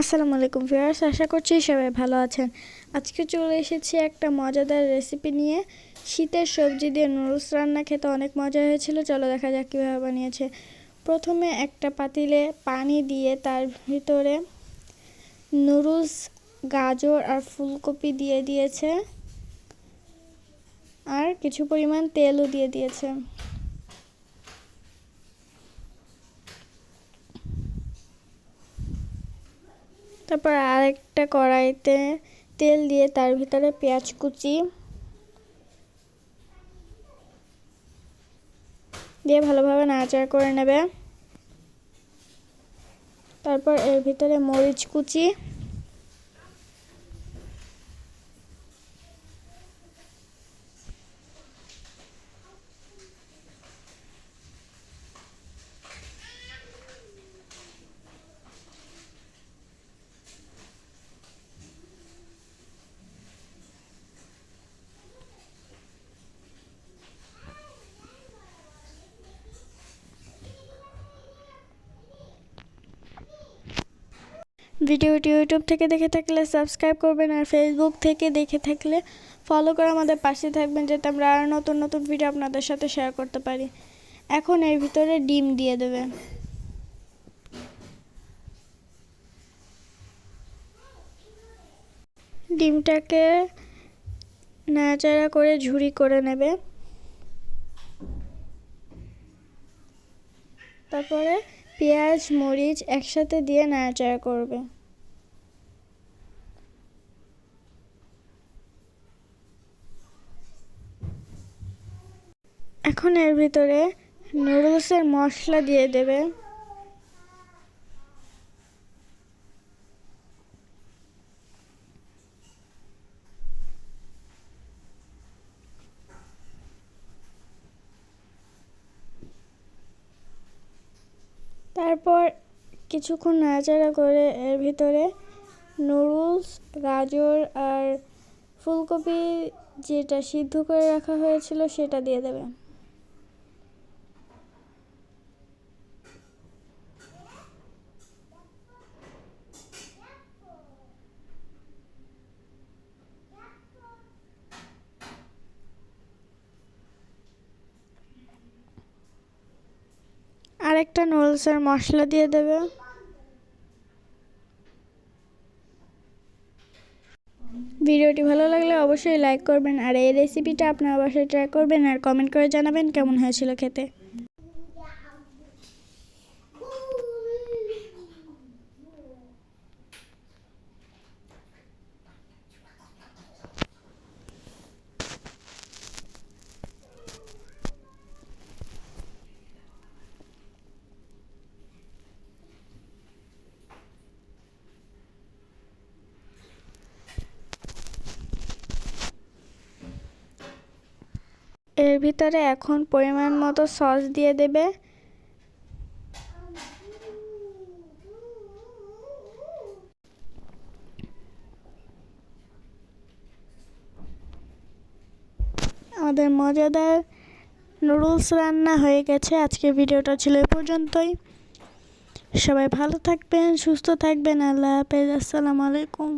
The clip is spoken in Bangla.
আসসালামু আলাইকুম ভিউয়ার্স, আশা করছি সবাই ভালো আছেন। আজকে চলে এসেছি একটা মজাদার রেসিপি নিয়ে। শীতের সবজি দিয়ে নুডলস রান্না খেতে অনেক মজা হয়েছিল, চলো দেখা যাক কীভাবে বানিয়েছে। প্রথমে একটা পাতিলে পানি দিয়ে তার ভিতরে নুডলস গাজর আর ফুলকপি দিয়ে দিয়েছে। আর কিছু পরিমাণ তেলও দিয়ে দিয়েছে। তারপর আরেকটা কড়াইতে তেল দিয়ে তার ভিতরে পেঁয়াজ কুচি দিয়ে ভালোভাবে নাড়াচাড়া করে নেবে। তারপর এর ভিতরে মরিচ কুচি ভিডিওটি ইউটিউব থেকে দেখে থাকলে সাবস্ক্রাইব করবেন আর ফেসবুক থেকে দেখে থাকলে ফলো করে আমাদের পাশে থাকবেন যাতে আমরা আরও নতুন নতুন ভিডিও আপনাদের সাথে শেয়ার করতে পারি। এখন এর ভিতরে ডিম দিয়ে দেবে। ডিমটাকে নাড়াচাড়া করে ঝুরি করে নেবে। তারপরে পেঁয়াজ, মরিচ একসাথে দিয়ে নাড়াচাড়া করবে। এখন এর ভিতরে নুডলসের মশলা দিয়ে দেবে। তারপর কিছুক্ষণ নাড়াচাড়া করে এর ভিতরে নুডলস, গাজর আর ফুলকপি যেটা সিদ্ধ করে রাখা হয়েছিল সেটা দিয়ে দেবে। আরেকটা নুডলসের মশলা দিয়ে দেবে। ভিডিওটি ভালো লাগলে অবশ্যই লাইক করবেন, আর এই রেসিপিটা আপনারা অবশ্যই ট্রাই করবেন, আর কমেন্ট করে জানাবেন কেমন হয়েছিল খেতে। এর ভিতরে এখন পরিমাণ মতো সস দিয়ে দেবে। আমাদের মজাদার নুডলস রান্না হয়ে গেছে। আজকে ভিডিওটা ছিল এ পর্যন্তই। সবাই ভালো থাকবেন, সুস্থ থাকবেন। আল্লাহ হাফেজ। আসসালামু আলাইকুম।